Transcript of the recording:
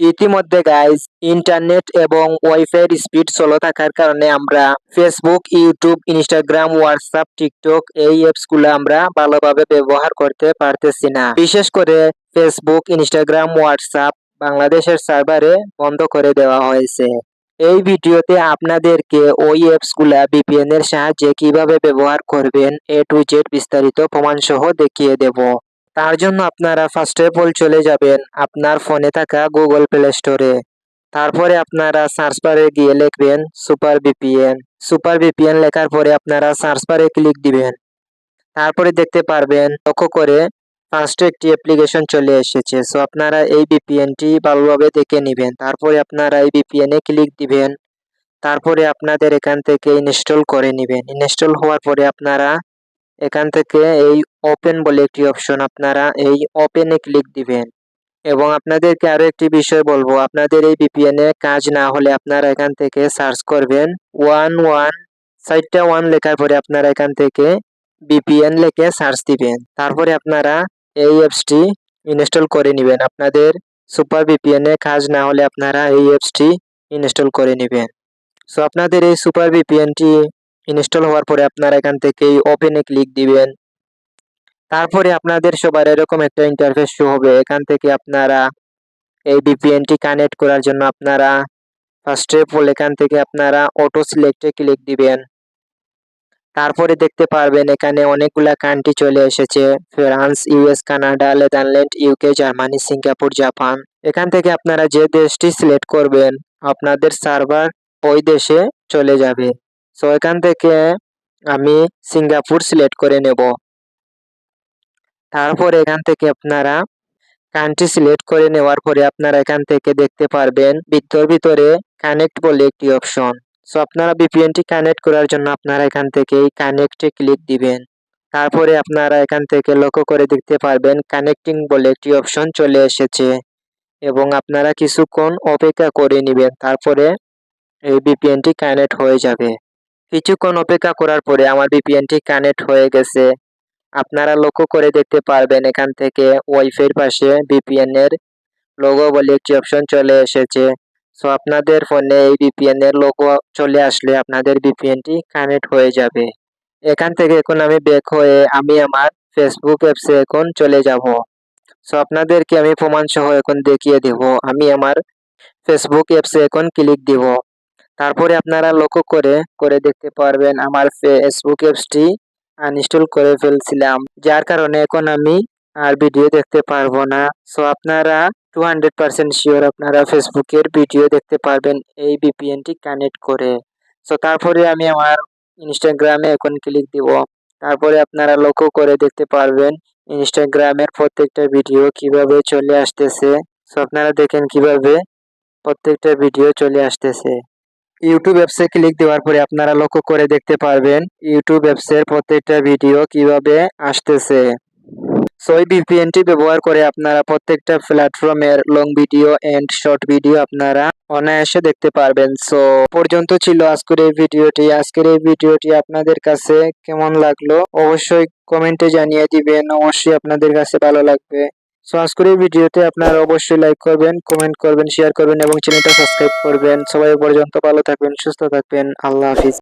ইতিমধ্যে guys internet এবং ওয়াইফাইয়ের speed slow থাকার কারণে আমরা Facebook YouTube Instagram WhatsApp TikTok এই অ্যাপসগুলো আমরা ভালোভাবে ব্যবহার করতে পারতেছি না। বিশেষ করে ফেসবুক ইনস্টাগ্রাম হোয়াটসঅ্যাপ বাংলাদেশের সার্ভারে বন্ধ করে দেওয়া হয়েছে। এই ভিডিওতে আপনাদেরকে ওই অ্যাপসগুলা ভিপিএন এর সাহায্যে কীভাবে ব্যবহার করবেন এ টু জেড বিস্তারিত প্রমাণ সহ দেখিয়ে দেব। তার জন্য আপনারা ফার্স্ট অল চলে যাবেন, আপনার ফোনে থাকা গুগল প্লে স্টোরে তারপরে আপনারা সার্চ বারে গিয়ে লিখবেন সুপার বিপিএন সুপার বিপিএন লেখার পরে আপনারা সার্চ বারে ক্লিক দিবেন। তারপরে দেখতে পারবেন, লক্ষ্য করে ফার্স্টে একটি অ্যাপ্লিকেশন চলে এসেছে। সো আপনারা এই বিপিএনটি ভালোভাবে দেখে নেবেন। তারপরে আপনারা এই ভিপিএন এ ক্লিক দিবেন। তারপরে আপনাদের এখান থেকে ইনস্টল করে নেবেন। ইনস্টল হওয়ার পরে আপনারা এখান থেকে এই ওপেন বলে একটি অপশন আপনারা এই ওপেনে ক্লিক দিবেন। এবং আপনাদেরকে আরও একটি বিষয় বলব, আপনাদের এই ভিপিএন এ কাজ না হলে আপনারা এখান থেকে সার্চ করবেন ওয়ান ওয়ান সাইটটা ওয়ান লেখার পরে আপনারা এখান থেকে বিপিএন লিখে সার্চ দিবেন। তারপরে আপনারা এই অ্যাপসটি ইনস্টল করে নেবেন। আপনাদের সুপার ভিপিএন এ কাজ না হলে আপনারা এই অ্যাপসটি ইনস্টল করে নেবেন। সো আপনাদের এই সুপার ভিপিএনটি ইনস্টল হওয়ার পরে আপনারা এখান থেকে ওপেনে ক্লিক দিবেন। তারপরে আপনাদের সবার এরকম একটা ইন্টারফেস শো হবে। এখান থেকে আপনারা এই ভিপিএনটি কানেক্ট করার জন্য আপনারা ফার্স্ট অফ এখান থেকে আপনারা অটো সিলেক্টে ক্লিক দিবেন। তারপরে দেখতে পারবেন এখানে অনেকগুলা কান্ট্রি চলে এসেছে। France US Canada Netherland UK Germany Singapore Japan এখান থেকে আপনারা যে দেশটি সিলেক্ট করবেন, আপনাদের সার্ভার ওই দেশে চলে যাবে। সো এখান থেকে আমি সিঙ্গাপুর সিলেক্ট করে নেব। তারপর এখান থেকে আপনারা কান্ট্রি সিলেক্ট করে নেওয়ার পরে আপনারা এখান থেকে দেখতে পারবেন ভিতর ভিতরে কানেক্ট বলে একটি অপশন সো আপনারা ভিপিএনটি কানেক্ট করার জন্য আপনারা এখান থেকে এই কানেক্টে ক্লিক দিবেন। তারপরে আপনারা এখান থেকে লক্ষ্য করে দেখতে পারবেন কানেক্টিং বলে একটি অপশন চলে এসেছে এবং আপনারা কিছুক্ষণ অপেক্ষা করে নেবেন, তারপরে এই ভিপিএনটি কানেক্ট হয়ে যাবে। কিছুক্ষণ অপেক্ষা করার পরে আমার ভিপিএনটি কানেক্ট হয়ে গেছে। আপনারা লক্ষ্য করে দেখতে পারবেন এখান থেকে ওয়াইফাইয়ের পাশে ভিপিএন এর লোগো বলে একটি অপশন চলে এসেছে। সো আপনাদের ফোনে এই ভিপিএন এর লোগো চলে আসলে আপনাদের ভিপিএনটি কানেক্ট হয়ে যাবে। এখান থেকে এখন আমি ব্যাক হয়ে আমি আমার ফেসবুক অ্যাপসে এখন চলে যাব। সো আপনাদেরকে আমি প্রমাণ সহ এখন দেখিয়ে দেব। আমি আমার ফেসবুক অ্যাপসে এখন ক্লিক দিব। তারপরে আপনারা লক্ষ্য করে করে দেখতে পারবেন আমার ফেসবুক অ্যাপসটি আনইনস্টল করে ফেলছিলাম। যার কারণে এখন আমি আর ভিডিও দেখতে পারব না। সো আপনারা টু হান্ড্রেড পার্সেন্ট শিওর আপনারা ফেসবুকের ভিডিও দেখতে পারবেন এই ভিপিএনটি কানেক্ট করে। সো তারপরে আমি আমার ইনস্টাগ্রামে এখন ক্লিক দিব। তারপরে আপনারা লক্ষ্য করে দেখতে পারবেন ইনস্টাগ্রামের প্রত্যেকটা ভিডিও কীভাবে চলে আসতেছে। সো আপনারা দেখেন কীভাবে প্রত্যেকটা ভিডিও চলে আসতেছে। ইউটিউব অ্যাপসে ক্লিক দেওয়ার পরে আপনারা লক্ষ্য করে দেখতে পারবেন ইউটিউব অ্যাপসের প্রত্যেকটা ভিডিও কীভাবে আসতেছে। সো এই ভিপিএনটি ব্যবহার করে আপনারা প্রত্যেকটা প্ল্যাটফর্মের long video and short video আপনারা অনায়াসে দেখতে পারবেন। সো পর্যন্ত ছিল আজকের এই ভিডিওটি আজকের এই ভিডিওটি আপনাদের কাছে কেমন লাগল? অবশ্যই কমেন্টে জানিয়ে দিবেন। অবশ্যই আপনাদের কাছে ভালো লাগবে। সো আজকের এই ভিডিওতে আপনারা অবশ্যই লাইক করবেন কমেন্ট করবেন শেয়ার করবেন এবং চ্যানেলটা সাবস্ক্রাইব করবেন। সবাই পর্যন্ত ভালো থাকবেন, সুস্থ থাকবেন। আল্লাহ হাফিজ।